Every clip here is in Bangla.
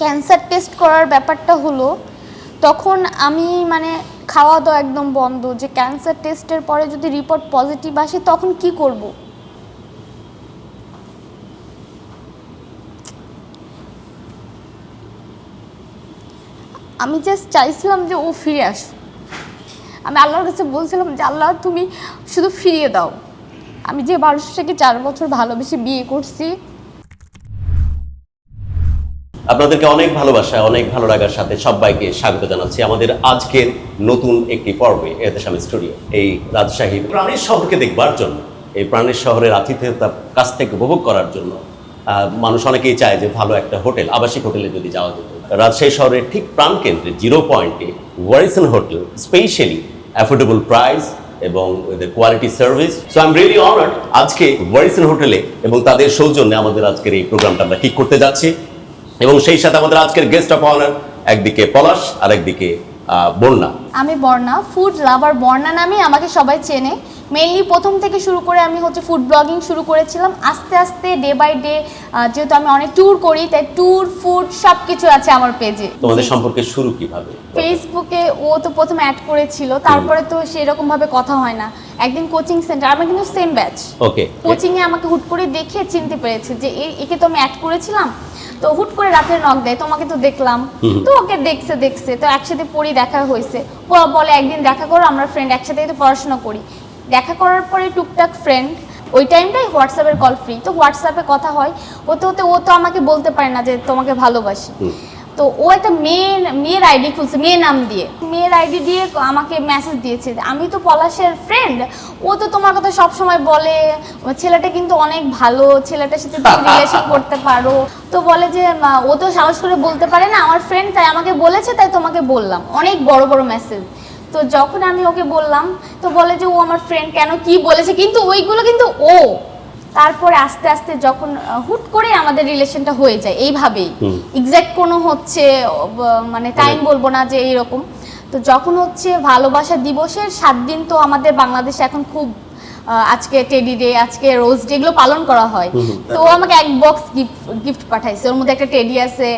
ক্যান্সার টেস্ট করার ব্যাপারটা হলো, তখন আমি মানে খাওয়া দাওয়া একদম বন্ধ, যে ক্যান্সার টেস্টের পরে যদি রিপোর্ট পজিটিভ আসে, তখন কি করব? আমি জাস্ট চাইছিলাম যে ও ফিরে আসুক। আমি আল্লাহর কাছে বলছিলাম যে, আল্লাহ, তুমি শুধু ফিরিয়ে দাও। আমি যে মানুষটাকে চার বছর ভালোবেসে বিয়ে করছি আপনাদেরকে অনেক ভালোবাসা, অনেক ভালো লাগার সাথে সবাইকে স্বাগত জানাচ্ছি আমাদের আজকের নতুন একটি পর্বে এতেসাম স্টুডিও, এই রাজশাহী প্রাণীর শহরকে দেখবার জন্য, এই প্রাণীর শহরের আতিথেয়তার কাছ থেকে উপভোগ করার জন্য মানুষ অনেকেই চায় যে ভালো একটা হোটেল, আবাসিক হোটেলে যদি যাওয়া যেত। রাজশাহী শহরের ঠিক প্রাণকেন্দ্রে জিরো পয়েন্টে ওয়ারিসন হোটেল, স্পেশালি অ্যাফোর্ডেবল প্রাইস এবং ওদের quality service so I am really honoured আজকে ওয়ারিসন হোটেলে এবং তাদের সৌজন্যে আমাদের আজকের এই প্রোগ্রামটা আমরা ঠিক করতে যাচ্ছি। এবং সেই সাথে আমাদের আজকের গেস্ট অফ অনার একদিকে পলাশ আর একদিকে বন্যা। আমি বর্ণা ফুড লাভার বর্ণা নামে আমাকে সবাই চেনে। মেইনলি প্রথম থেকে শুরু করে আমি হচ্ছে ফুড ব্লগিং শুরু করেছিলাম। আস্তে আস্তে ডে বাই ডে যেহেতু আমি অনেক ট্যুর করি তাই ট্যুর ফুড সব কিছু আছে আমার পেজে তোমাদের সম্পর্কে শুরু কীভাবে? ফেসবুকে ও তো প্রথমে অ্যাড করেছিল তারপরে তো সেরকম ভাবে কথা হয় না। একদিন কোচিং সেন্টার আমরা কিন্তু সেম ব্যাচ ওকে কোচিং এ আমাকে হুট করে দেখে চিনতে পেরেছে যে একে তো আমি অ্যাড করেছিলাম তো হুট করে রাতের নখ দেয় তোমাকে তো দেখলাম। তো ওকে দেখছে দেখছে তো একসাথে পড়ি দেখা হয়েছে। ও বলে একদিন দেখা করো আমরা ফ্রেন্ড একসাথে তো পড়াশোনা করি। দেখা করার পরে টুকটাক ফ্রেন্ড ওই টাইমটাই হোয়াটসঅ্যাপের কল ফ্রি তো হোয়াটসঅ্যাপে কথা হয়। ওতে ওতে ও তো আমাকে বলতে পারে না যে তোমাকে ভালোবাসি। তো ও একটা মেয়ে মেয়ের আইডি খুলছে মেয়ে নাম দিয়ে। মেয়ের আইডি দিয়ে আমাকে মেসেজ দিয়েছে আমি তো পলাশের ফ্রেন্ড ও তো তোমার কথা সব সময় বলে ছেলেটা কিন্তু অনেক ভালো ছেলেটার সাথে তুমি রিলেশন করতে পারো। তো বলে যে ও তো সাহস করে বলতে পারে না আমার ফ্রেন্ড তাই আমাকে বলেছে তাই তোমাকে বললাম। অনেক বড় বড় মেসেজ তো যখন আমি ওকে বললাম তো বলে যে ও আমার ফ্রেন্ড কেন কি বলেছে? কিন্তু ওইগুলো কিন্তু ও তারপরে আস্তে আস্তে যখন হুট করে আমাদের রিলেশনটা হয়ে যায় এইভাবেই। এক্স্যাক্ট কোনো হচ্ছে মানে টাইম বলব না যে এইরকম। তো যখন হচ্ছে ভালোবাসা দিবসের সাত দিন তো আমাদের বাংলাদেশে এখন খুব আজকে টেডি ডে আজকে রোজ ডে এগুলো পালন করা হয়। তো ও আমাকে এক বক্স গিফট গিফট পাঠাইছে। ওর মধ্যে একটা টেডি আছে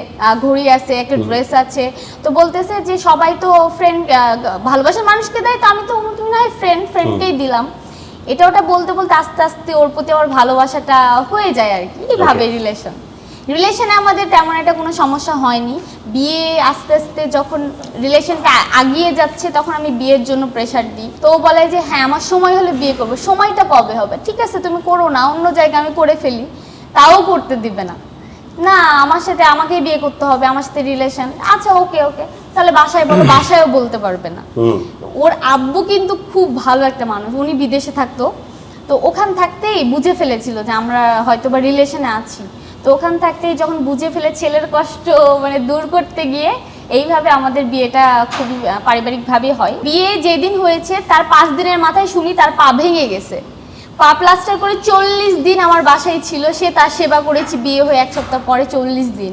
ঘড়ি আছে একটা ড্রেস আছে। তো বলতেছে যে সবাই তো ফ্রেন্ড ভালোবাসার মানুষকে দেয় তো আমি তো তুমি না ফ্রেন্ড ফ্রেন্ডকেই দিলাম? এটা ওটা বলতে বলতে আস্তে আস্তে ওর প্রতি আমার ভালোবাসাটা হয়ে যায় আর কি। এইভাবে রিলেশন রিলেশনে আমাদের তেমন একটা কোনো সমস্যা হয়নি। বিয়ে আস্তে আস্তে যখন রিলেশনটা আগিয়ে যাচ্ছে তখন আমি বিয়ের জন্য প্রেশার দিই। তো ও বলে যে হ্যাঁ আমার সময় হলে বিয়ে করব। সময়টা কবে হবে? ঠিক আছে তুমি করো না অন্য জায়গায় আমি করে ফেলি। তাও করতে দিবে না। না আমার সাথে আমাকেই বিয়ে করতে হবে আমার সাথে রিলেশন আচ্ছা ওকে ওকে তাহলে বাসায় বলো বাসায়ও বলতে পারবে না। ওর আব্বু কিন্তু খুব ভালো একটা মানুষ উনি বিদেশে থাকতো। তো ওখান থাকতেই বুঝে ফেলেছিল যে আমরা হয়তো বা রিলেশনে আছি। তো ওখান থাকতেই যখন বুঝে ফেলে ছেলের কষ্ট মানে দূর করতে গিয়ে এইভাবে আমাদের বিয়েটা খুবই পারিবারিকভাবে হয়। বিয়ে যেদিন হয়েছে তার পাঁচ দিনের মাথায় শুনি তার পা ভেঙে গেছে। পা প্লাস্টার করে চল্লিশ দিন আমার বাসায় ছিল সে তার সেবা করেছি বিয়ে হয়ে এক সপ্তাহ পরে চল্লিশ দিন।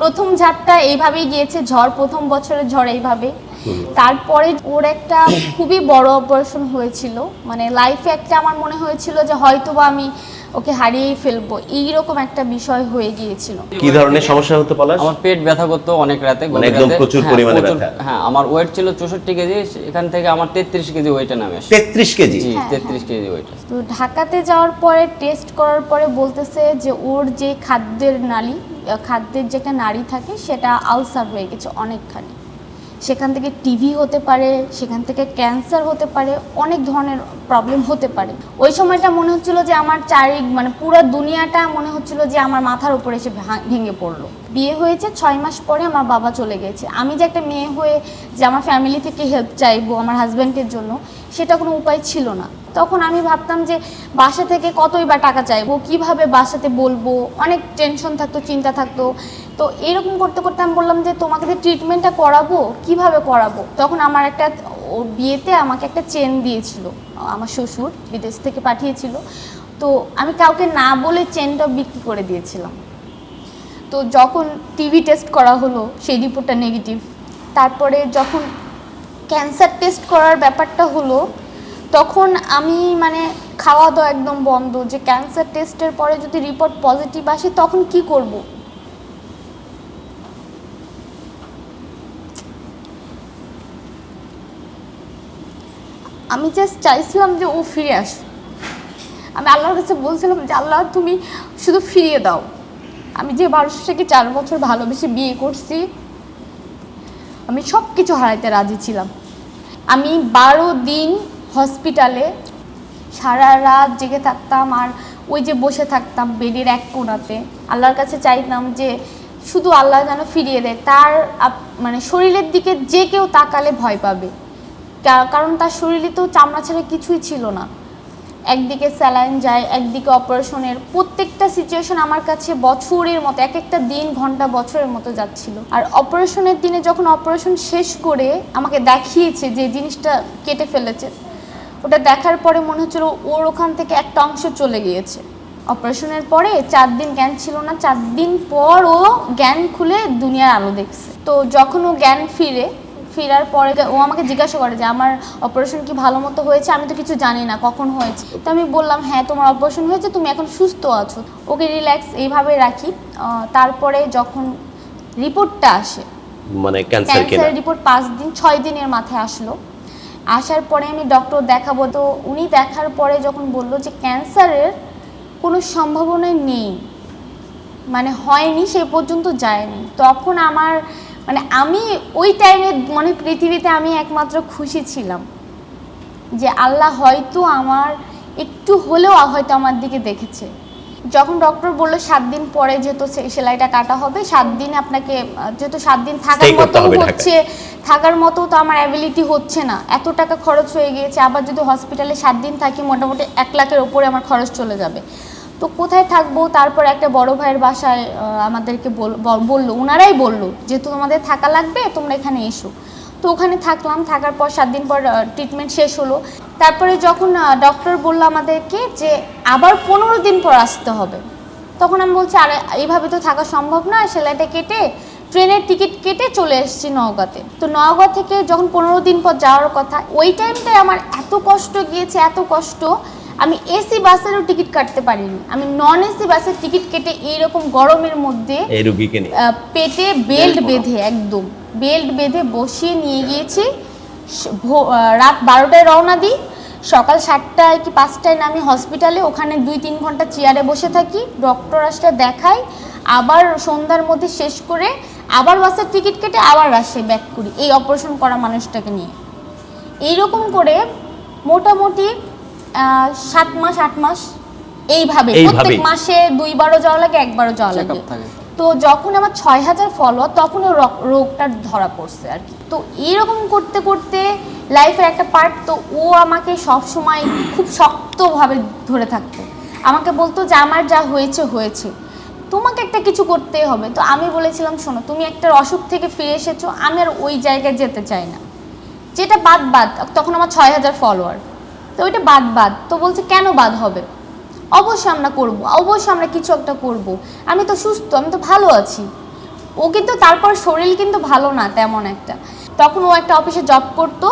প্রথম ঝাপটা এইভাবেই গিয়েছে ঝড় প্রথম বছরের ঝড় এইভাবে। তারপরে ওর একটা খুবই বড় অপারেশন হয়েছিল। মানে লাইফে একটা আমার মনে হয়েছিল যে হয়তো বা আমি ওকে হারিয়েই ফেলব। এইরকম একটা বিষয় হয়ে গিয়েছিল। কি ধরনের সমস্যা হতে পলাশ আমার পেট ব্যথা করতো অনেক রাতে একদম প্রচুর হ্যাঁ, পরিমাণে ব্যথা। হ্যাঁ আমার ওয়েট ছিল চৌষট্টি কেজি এখান থেকে আমার তেত্রিশ কেজি ওয়েটে নামে আসে। তেত্রিশ কেজি? জি হ্যাঁ, তেত্রিশ কেজি ওয়েট। তো ঢাকাতে যাওয়ার পরে টেস্ট করার পরে বলতেছে যে ওর যে খাদ্যের নালী খাদ্যের যে একটা নাড়ি থাকে সেটা আলসার হয়ে গেছে অনেকখানি। সেখান থেকে টিভি হতে পারে, সেখান থেকে ক্যান্সার হতে পারে, অনেক ধরনের প্রবলেম হতে পারে। ওই সময়টা মনে হচ্ছিল যে আমার চারি মানে পুরো দুনিয়াটা মনে হচ্ছিল যে আমার মাথার উপরে এসে ভেঙে পড়ল। বিয়ে হয়েছে ছয় মাস পরে আমার বাবা চলে গেছে। আমি যে একটা মেয়ে হয়ে যে আমার ফ্যামিলি থেকে হেল্প চাইব আমার হাজব্যান্ডের জন্য, সেটা কোনো উপায় ছিল না। তখন আমি ভাবতাম যে বাসা থেকে কতই বা টাকা চাইব, কীভাবে বাসাতে বলব? অনেক টেনশন থাকতো, চিন্তা থাকতো। তো এরকম করতে করতে আমি বললাম যে, তোমাকে যে ট্রিটমেন্টটা করাবো, কীভাবে করাবো? তখন আমার একটা ওর বিয়েতে আমাকে একটা চেন দিয়েছিল, আমার শ্বশুর বিদেশ থেকে পাঠিয়েছিল। তো আমি কাউকে না বলে চেনটা বিক্রি করে দিয়েছিলাম। তো যখন টিভি টেস্ট করা হলো, সেই রিপোর্টটা নেগেটিভ তারপরে যখন ক্যান্সার টেস্ট করার ব্যাপারটা হলো, তখন আমি মানে খাওয়া দাওয়া একদম বন্ধ যে ক্যান্সার টেস্টের পরে যদি রিপোর্ট পজিটিভ আসে, তখন কি করব? আমি জাস্ট চাইছিলাম যে ও ফিরে আসুক। আমি আল্লাহর কাছে বলছিলাম যে, আল্লাহ, তুমি শুধু ফিরিয়ে দাও। আমি যে বারোশো মানুষটাকে চার বছর ভালোবেসে বিয়ে করছি, আমি সব কিছু হারাইতে রাজি ছিলাম। আমি বারো দিন হসপিটালে সারা রাত জেগে থাকতাম আর ওই যে বসে থাকতাম বেডের এক কোণাতে আল্লাহর কাছে চাইতাম যে শুধু আল্লাহ যেন ফিরিয়ে দেয়। তার মানে শরীরের দিকে যে কেউ তাকালে ভয় পাবে। কারণ তার শরীরে তো চামড়া ছাড়া কিছুই ছিল না। একদিকে স্যালাইন যায়, একদিকে অপারেশনের প্রত্যেকটা সিচুয়েশন আমার কাছে বছরের মতো, এক একটা দিন, ঘণ্টা, বছরের মতো যাচ্ছিল। আর অপারেশনের দিনে যখন অপারেশন শেষ করে আমাকে দেখিয়েছে যে জিনিসটা কেটে ফেলেছে, ওটা দেখার পরে মনে হচ্ছিল ওর ওখান থেকে একটা অংশ চলে গিয়েছে। অপারেশনের পরে চার দিন জ্ঞান ছিল না, চার দিন পর ও জ্ঞান খুলে দুনিয়ার আলো দেখছে। তো যখন ও জ্ঞান ফিরে ফেরার পরে ও আমাকে জিজ্ঞাসা করে যে আমার অপারেশন কি ভালো মতো হয়েছে? আমি তো কিছু জানি না কখন হয়েছে। তো আমি বললাম হ্যাঁ তোমার অপারেশন হয়েছে তুমি এখন সুস্থ আছো। ওকে রিল্যাক্স এইভাবে রাখি। তারপরে যখন রিপোর্টটা আসে মানে ক্যান্সার কিনা। ক্যান্সার রিপোর্ট পাঁচ দিন ছয় দিনের মাথায় আসলো। আসার পরে আমি ডক্টর দেখাবো। তো উনি দেখার পরে যখন বলল যে ক্যান্সারের কোনো সম্ভাবনা নেই। মানে হয়নি সে পর্যন্ত যায়নি। তখন আমার মানে আমি ওই টাইমে মানে পৃথিবীতে আমি একমাত্র খুশি ছিলাম। যে আল্লাহ হয়তো আমার একটু হলেও হয়তো আমার দিকে দেখেছে। যখন ডক্টর বলল সাত দিন পরে যেহেতু সেলাইটা কাটা হবে সাত দিন আপনাকে যেহেতু সাত দিন থাকার মতো হচ্ছে থাকার মতো তো আমার অ্যাবিলিটি হচ্ছে না। এত টাকা খরচ হয়ে গিয়েছে আবার যদি হসপিটালে সাত দিন থাকি মোটামুটি এক লাখের ওপরে আমার খরচ চলে যাবে। তো কোথায় থাকব? তারপর একটা বড় ভাইয়ের বাসায় আমাদেরকে বল- বল- বলল ওনারাই বলল যেহেতু তোমাদের থাকা লাগবে? তোমরা এখানে এসো। তো ওখানে থাকলাম, থাকার পর সাত দিন পর ট্রিটমেন্ট শেষ হলো। তারপরে যখন ডক্টর বলল আমাদেরকে যে, আবার পনেরো দিন পর আসতে হবে। তখন আমি বলছি, আরে, এইভাবে তো থাকা সম্ভব না, সেলাইটা কেটে, ট্রেনের টিকিট কেটে চলে এসেছি নওগাঁতে। তো নওগাঁ থেকে যখন পনেরো দিন পর যাওয়ার কথা, ওই টাইমটায় আমার এত কষ্ট গিয়েছে, এত কষ্ট। আমি এসি বাসেরও টিকিট কাটতে পারিনি। আমি নন এসি বাসের টিকিট কেটে এইরকম গরমের মধ্যে পেটে বেল্ট বেঁধে একদম বেল্ট বেঁধে বসিয়ে নিয়ে গিয়েছি। রাত বারোটায় রওনা দিই। সকাল সাতটায় কি পাঁচটায় নামি হসপিটালে ওখানে দুই তিন ঘণ্টা চেয়ারে বসে থাকি ডক্টর আসলে দেখাই। আবার সন্ধ্যার মধ্যে শেষ করে আবার বাসের টিকিট কেটে আবার রাজশাহী ব্যাক করি। এই অপারেশন করা মানুষটাকে নিয়ে। এইরকম করে মোটামুটি সাত মাস আট মাস এইভাবে। প্রত্যেক মাসে দুইবারও যাওয়া লাগে একবারও যাওয়া লাগে। তো যখন আমার ছয় হাজার ফলোয়ার তখন রোগটা ধরা পড়ছে আর কি। তো এরকম করতে করতে লাইফের একটা পার্ট তো ও আমাকে সব সময় খুব শক্তভাবে ধরে থাকতো। আমাকে বলতো যে আমার যা হয়েছে হয়েছে। তোমাকে একটা কিছু করতেই হবে। তো আমি বলেছিলাম শোনো তুমি একটা অসুখ থেকে ফিরে এসেছ আমি আর ওই জায়গায় যেতে চাই না। যেটা বাদ বাদ তখন আমার ছয় হাজার ফলোয়ার তো ওইটা বাদ বাদ। তো বলছে, কেন বাদ হবে? অবশ্যই আমরা করব, অবশ্যই আমরা কিছু একটা করব। আমি তো সুস্থ, আমি তো ভালো আছি। ও কিন্তু তারপর শরীর কিন্তু ভালো না, তেমন একটা। তখন ও একটা অফিসে জব করতো,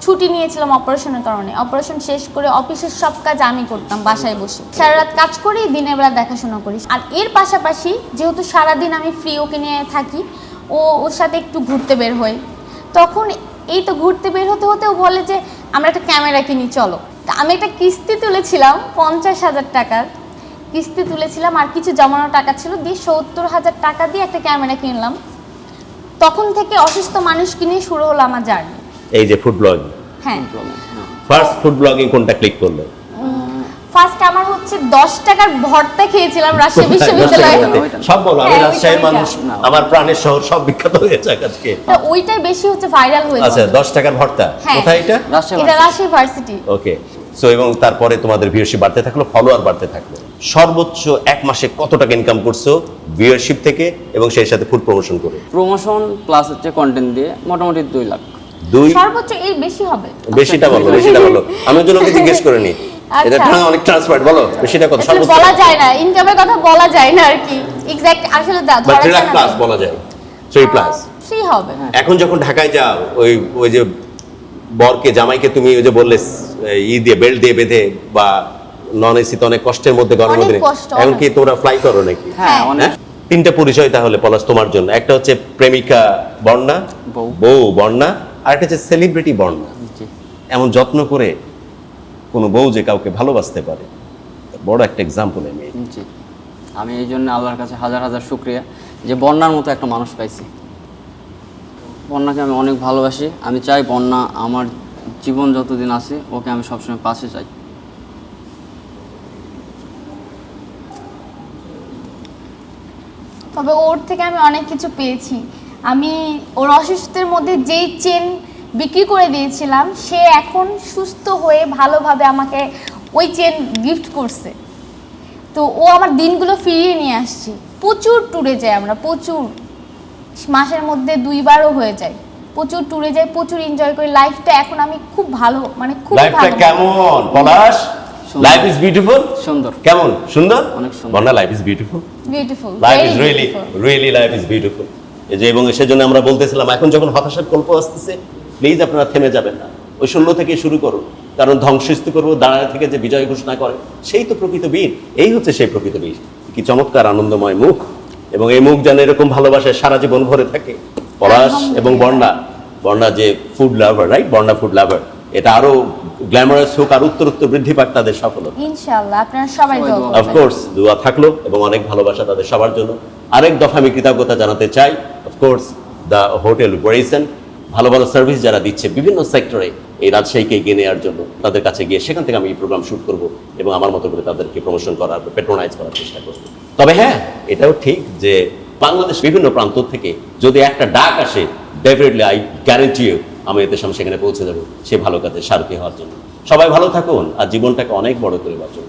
ছুটি নিয়েছিলাম অপারেশনের কারণে। অপারেশন শেষ করে অফিসের সব কাজ আমি করতাম বাসায় বসে। সারা রাত কাজ করি, দিনের বেলা দেখাশোনা করি। আর এর পাশাপাশি যেহেতু সারাদিন আমি ফ্রি ওকে নিয়ে থাকি, ও, ওর সাথে একটু ঘুরতে বের হই তখন এই তো ঘুরতে বের হতে হতেও বলে যে আমরা একটা ক্যামেরা কিনি চলো। তা আমি একটা কিস্তি তুলেছিলাম পঞ্চাশ হাজার টাকার। কিস্তি তুলেছিলাম আর কিছু জমানো টাকা ছিল দিয়ে সত্তর হাজার টাকা দিয়ে একটা ক্যামেরা কিনলাম। তখন থেকে অসুস্থ মানুষ কিনে শুরু হলো আমার জার্নি। এই যে ফুড ব্লগিং হ্যাঁ। ফার্স্ট ফুড ব্লগিং কোনটা ক্লিক করলে? ফার্স্ট আমার হচ্ছে দশ টাকার ভর্তা খেয়েছিলাম রাজশাহী বিশ্ববিদ্যালয়ে। সব বলো আমি হ্যাঁ, রাজশাহীর মানুষ আমার প্রাণের শহর সব বিখ্যাত হয়ে যাক আজকে। তো ওইটাই বেশি হচ্ছে ভাইরাল হয়েছে। আচ্ছা হয়েছে দশ টাকার ভর্তা। হ্যাঁ। কোথায় এটা? এটা রাজশাহী ভার্সিটি। ওকে। সো এবং তারপরে তোমাদের ভিউয়ারশিপ বাড়তে থাকল ফলোয়ার বাড়তে থাকল। সর্বোচ্চ এক মাসে কত টাকা ইনকাম করছ ভিউয়ারশিপ থেকে এবং সেই সাথে ফুড প্রমোশন করে? প্রমোশন প্লাস হচ্ছে কন্টেন্ট দিয়ে মোটামুটি দুই লাখ। দুই সর্বোচ্চ এই বেশি হবে। বেশিটা বলো বেশিটা বলো। আমি জন্য জিজ্ঞেস করে নি এটা আচ্ছা। ঢাকা অনেক ট্রান্সপারেন্ট বলো আসলে সর্বোচ্চ। বলা যায় না ইনকামের কথা বলা যায় না আর কি। এক্স্যাক্ট আসলে দা- ধরা যায় না। প্লাস বলা যায় প্লাস হবে এখন যখন ঢাকায় যাও ওই ওই যে বরকে জামাইকে তুমি ওই যে বললে ই দিয়ে বেল্ট দিয়ে বেঁধে বা নন এসিতে অনেক কষ্টের মধ্যে গরমের মধ্যে এখন কি তোমরা ফ্লাই করো নাকি? হ্যাঁ হ্যাঁ। অনেক। হ্যাঁ? তিনটা পরিচয় তাহলে পলাশ তোমার জন্য। একটা হচ্ছে প্রেমিকা বর্ণা বউ। বউ বর্ণা আর একটা হচ্ছে সেলিব্রিটি বর্ণা। এমন যত্ন করে কোনো বউ যে কাউকে ভালোবাসতে পারে। বড় একটা এক্সাম্পল আমি। জি। আমি এই জন্য আল্লাহর কাছে হাজার হাজার শুক্রিয়া যে বন্যার মতো একটা মানুষ পাইছি। বন্যাকে আমি অনেক ভালোবাসি। আমি চাই বন্যা আমার জীবন যতদিন আছে ওকে আমি সবসময় পাশে চাই। তবে ওর থেকে আমি অনেক কিছু পেয়েছি। আমি ওর অসুস্থের মধ্যে যেই চেন বিক্রি করে দিয়েছিলাম সে এখন সুস্থ হয়ে ভালোভাবে আমাকে ওই চেন গিফট করছে। তো ও আমার দিনগুলো ফিরিয়ে নিয়ে আসছে। প্রচুর ট্যুরে যাই আমরা প্রচুর। মাসের মধ্যে দুইবারও হয়ে যায়। প্রচুর ট্যুরে যাই প্রচুর এনজয় করি। লাইফটা এখন আমি খুব ভালো মানে খুব লাইফটা কেমন? পলাশ লাইফ ইজ বিউটিফুল সুন্দর। কেমন? সুন্দর? অনেক সুন্দর। Bonya life is beautiful beautiful life is really really life is beautiful এই যে এবং সেজন্য আমরা বলতেছিলাম এখন যখন হতাশার গল্প আসতেছে প্লিজ আপনারা থেমে যাবেন না। ওই শূন্য থেকে শুরু করুন। কারণ ধ্বংসস্তু করব দাঁড়ায় থেকে যে বিজয় ঘোষণা করে সেই তো প্রকৃত বীর। এই হচ্ছে সেই প্রকৃত বীর। কি চমৎকার আনন্দময় মুখ। এবং এই মুখ যেন এরকম ভালোবাসায় সারা জীবন ভরে থাকে। পলাশ এবং বর্ণা। বর্ণা যে food lover right Barna food lover এটা আরও গ্ল্যামারাস হোক আর উত্তর উত্তর বৃদ্ধি পাক তাদের সফলতা ইনশাআল্লাহ আপনারা সবাই সবাই দোয়া দোয়া অফকোর্স দোয়া থাকল এবং অনেক ভালোবাসা তাদের সবার জন্য। আরেক দফা আমি কৃতজ্ঞতা জানাতে চাই অফকোর্স দ্য হোটেল ব্রেসেন ভালো ভালো সার্ভিস যারা দিচ্ছে বিভিন্ন সেক্টরে এই রাজশাহীকে এগিয়ে নেওয়ার জন্য তাদের কাছে গিয়ে সেখান থেকে আমি এই প্রোগ্রাম শুট করব এবং আমার মতো করে তাদেরকে প্রমোশন করার পেট্রোনাইজ করার চেষ্টা করব। তবে হ্যাঁ এটাও ঠিক যে বাংলাদেশ বিভিন্ন প্রান্ত থেকে যদি একটা ডাক আসে ডেফিনেটলি আই গ্যারেন্টি ইউ আমি এতে সামনে সেখানে পৌঁছে যাব, সে ভালো কাজে সারথি হওয়ার জন্য। সবাই ভালো থাকুন আর জীবনটাকে অনেক বড় করে বাঁচুন।